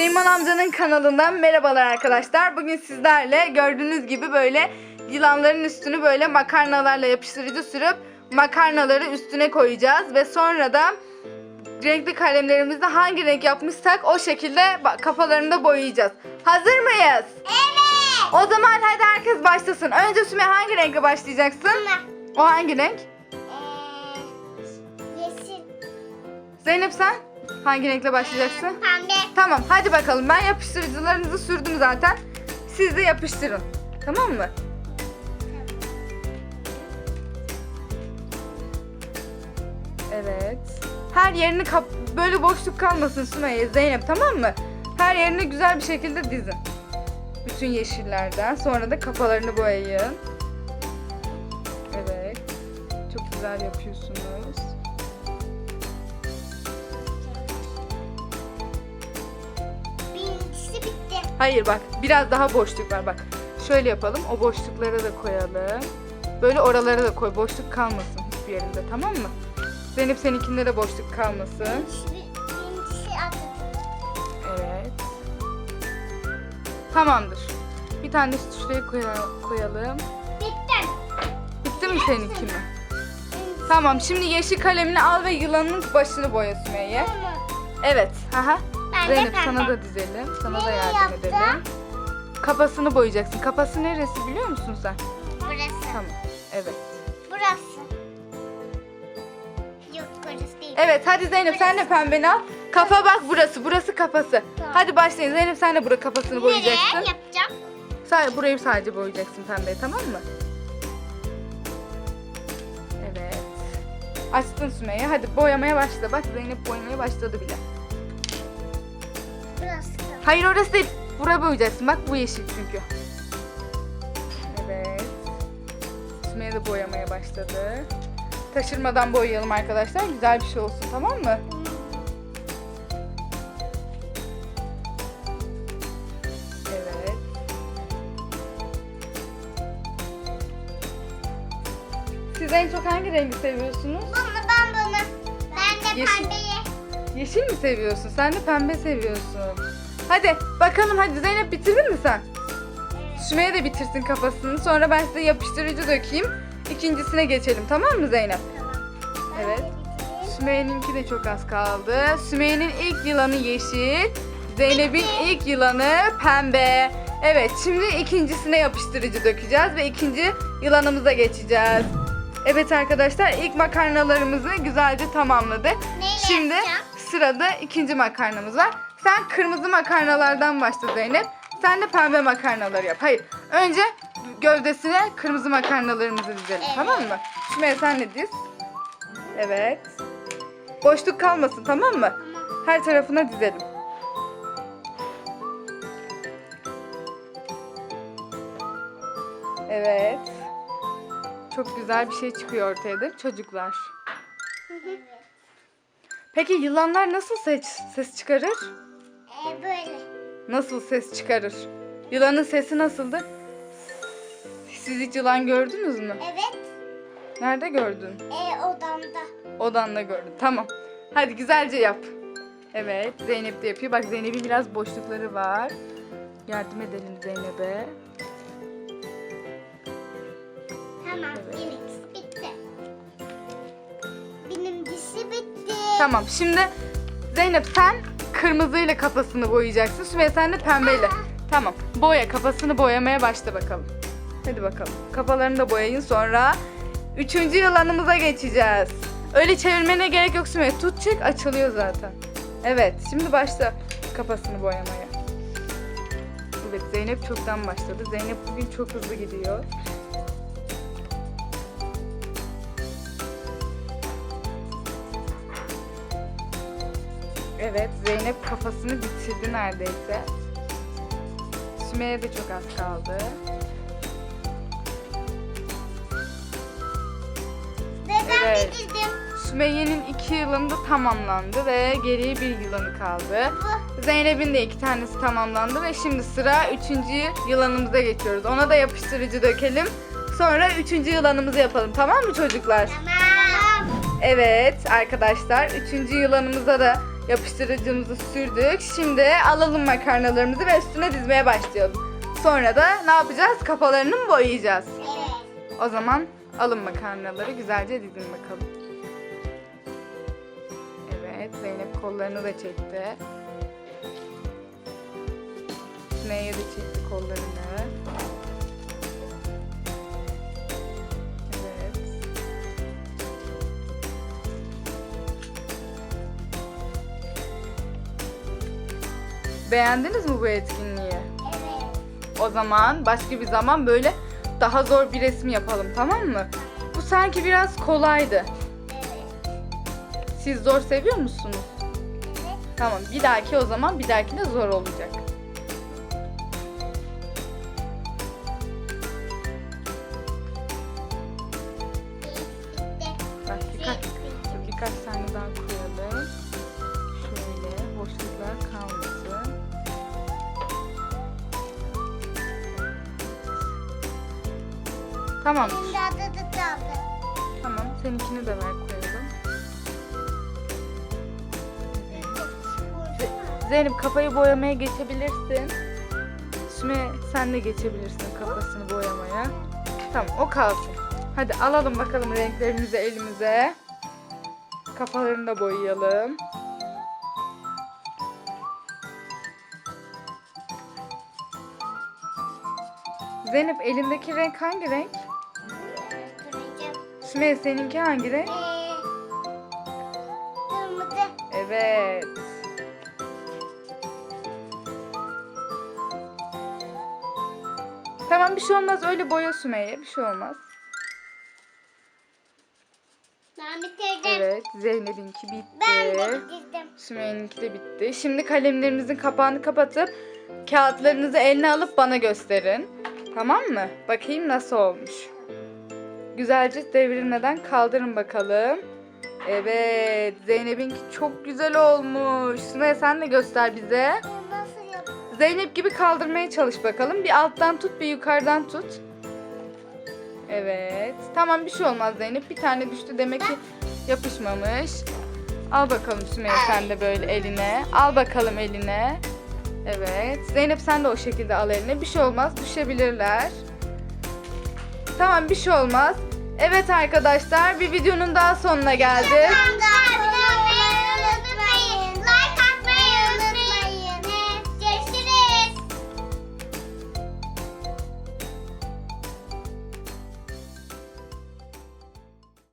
Süleyman amcanın kanalından merhabalar arkadaşlar. Bugün sizlerle gördüğünüz gibi böyle yılanların üstünü böyle makarnalarla yapıştırıcı sürüp makarnaları üstüne koyacağız ve sonra da renkli kalemlerimizde hangi renk yapmışsak o şekilde kafalarını da boyayacağız. Hazır mıyız? Evet. O zaman hadi herkes başlasın. Önce Süme hangi renkle başlayacaksın? Ama O hangi renk? eee yeşil, Zeynep sen hangi renkle başlayacaksın? pembe. Tamam hadi bakalım ben yapıştırıcılarınızı sürdüm zaten. Siz de yapıştırın. Tamam mı? Evet. Her yerini kap böyle boşluk kalmasın Sümeyye, Zeynep tamam mı? Her yerini güzel bir şekilde dizin. Bütün yeşillerden. Sonra da kafalarını boyayın. Evet. Çok güzel yapıyorsunuz. Hayır bak biraz daha boşluk var bak. Şöyle yapalım o boşluklara da koyalım. Böyle oralara da koy boşluk kalmasın hiçbir yerinde tamam mı? Zeynep seninkinde de boşluk kalmasın. Birincisi. Evet. Tamamdır. Bir tane şuraya koya- koyalım. Bitti. Bitti mi seninki mi? Tamam şimdi yeşil kalemini al ve yılanın başını boya Sümeyye. Tamam. Evet. Aha. Zeynep pembe. sana da dizelim. Sana da Nereye yardım yaptın? edelim. Kafasını boyayacaksın. Kafası neresi biliyor musun sen? Burası. Tamam. Evet. Burası. Yok burası değil. Evet hadi Zeynep sen de pembeni al. Kafa bak burası. Burası kafası. Tamam. Hadi başlayın. Zeynep sen de bura kafasını boyayacaksın. Nereye yapacağım? Sadece burayı sadece boyayacaksın pembeye tamam mı? Evet. Açtın Sümeyye. Hadi boyamaya başla. Bak Zeynep boyamaya başladı bile. Burası. Hayır orası değil. Buraya boyayacaksın. Bak bu yeşil çünkü. Evet. Sümeyye de boyamaya başladı. Taşırmadan boyayalım arkadaşlar. Güzel bir şey olsun tamam mı? Evet. Siz en çok hangi rengi seviyorsunuz? Bunu ben bunu. Ben de Yeşil. pembeyi. Yeşil mi seviyorsun? Sen de pembe seviyorsun. Hadi bakalım hadi Zeynep bitirdin mi sen? Sümeyye de bitirsin kafasını. Sonra ben size yapıştırıcı dökeyim. İkincisine geçelim tamam mı Zeynep? Evet. Sümeyye'ninki de çok az kaldı. Sümeyye'nin ilk yılanı yeşil. Zeynep'in ilk yılanı pembe. Evet şimdi ikincisine yapıştırıcı dökeceğiz ve ikinci yılanımıza geçeceğiz. Evet arkadaşlar ilk makarnalarımızı güzelce tamamladık. Neyle Şimdi yapacağım? Sırada ikinci makarnamız var. Sen kırmızı makarnalardan başla Zeynep. Sen de pembe makarnaları yap. Hayır. Önce gövdesine kırmızı makarnalarımızı dizelim. Evet. Tamam mı? Sümeyye sen de diz. Evet. Boşluk kalmasın tamam mı? Her tarafına dizelim. Evet. Çok güzel bir şey çıkıyor ortaya değil mi çocuklar? Peki yılanlar nasıl ses, ses çıkarır? Ee, böyle. Nasıl ses çıkarır? Yılanın sesi nasıldır? Siz hiç yılan gördünüz mü? Evet. Nerede gördün? Ee, odamda. Odanda gördüm. Tamam. Hadi güzelce yap. Evet Zeynep de yapıyor. Bak Zeynep'in biraz boşlukları var. Yardım edelim Zeynep'e. Tamam. Evet. Tamam şimdi Zeynep sen kırmızıyla kafasını boyayacaksın. Sümeyye sen de pembeyle. Tamam boya kafasını boyamaya başla bakalım. Hadi bakalım. Kafalarını da boyayın sonra üçüncü yılanımıza geçeceğiz. Öyle çevirmene gerek yok Sümeyye. Tut çek açılıyor zaten. Evet şimdi başla kafasını boyamaya. Evet Zeynep çoktan başladı. Zeynep bugün çok hızlı gidiyor. Evet Zeynep kafasını bitirdi neredeyse. Sümeyye de çok az kaldı. Ve ben Evet. bitirdim. Sümeyye'nin iki yılında tamamlandı ve geriye bir yılanı kaldı. Zeynep'in de iki tanesi tamamlandı ve şimdi sıra üçüncü yılanımıza geçiyoruz. Ona da yapıştırıcı dökelim. Sonra üçüncü yılanımızı yapalım tamam mı çocuklar? Tamam. Evet arkadaşlar üçüncü yılanımıza da yapıştırıcımızı sürdük. Şimdi alalım makarnalarımızı ve üstüne dizmeye başlayalım. Sonra da ne yapacağız? Kafalarını mı boyayacağız? Evet. O zaman alın makarnaları güzelce dizin bakalım. Evet Zeynep kollarını da çekti. Sümeyye de çekti kollarını. Beğendiniz mi bu etkinliği? Evet. O zaman başka bir zaman böyle daha zor bir resim yapalım tamam mı? Bu sanki biraz kolaydı. Evet. Siz zor seviyor musunuz? Evet. Tamam bir dahaki o zaman bir dahakine zor olacak. Bak birkaç, birkaç tane daha koyalım. Şöyle boşluklar kalmasın. Tamam. Tamam. Seninkini de ver koyalım. Ze- Zeynep kafayı boyamaya geçebilirsin. Süme sen de geçebilirsin kafasını boyamaya. Tamam o kalsın. Hadi alalım bakalım renklerimizi elimize. Kafalarını da boyayalım. Zeynep elindeki renk hangi renk? Turuncu. Süme seninki hangi renk? Ee, Kırmızı. Evet. Tamam bir şey olmaz öyle boya Sümeyye bir şey olmaz. Ben bitirdim. Evet Zeynep'inki Ben de bitti. bitirdim. Sümeyye'ninki de bitti. Şimdi kalemlerimizin kapağını kapatıp kağıtlarınızı eline alıp bana gösterin. Tamam mı? Bakayım nasıl olmuş. Güzelce devrilmeden kaldırın bakalım. Evet Zeynep'inki çok güzel olmuş. Sümeyye sen de göster bize. Zeynep gibi kaldırmaya çalış bakalım. Bir alttan tut, bir yukarıdan tut. Evet. Tamam bir şey olmaz Zeynep. Bir tane düştü demek ki yapışmamış. Al bakalım Sümeyye sen de böyle eline. Al bakalım eline. Evet. Zeynep sen de o şekilde al eline. Bir şey olmaz. Düşebilirler. Tamam bir şey olmaz. Evet arkadaşlar bir videonun daha sonuna geldik.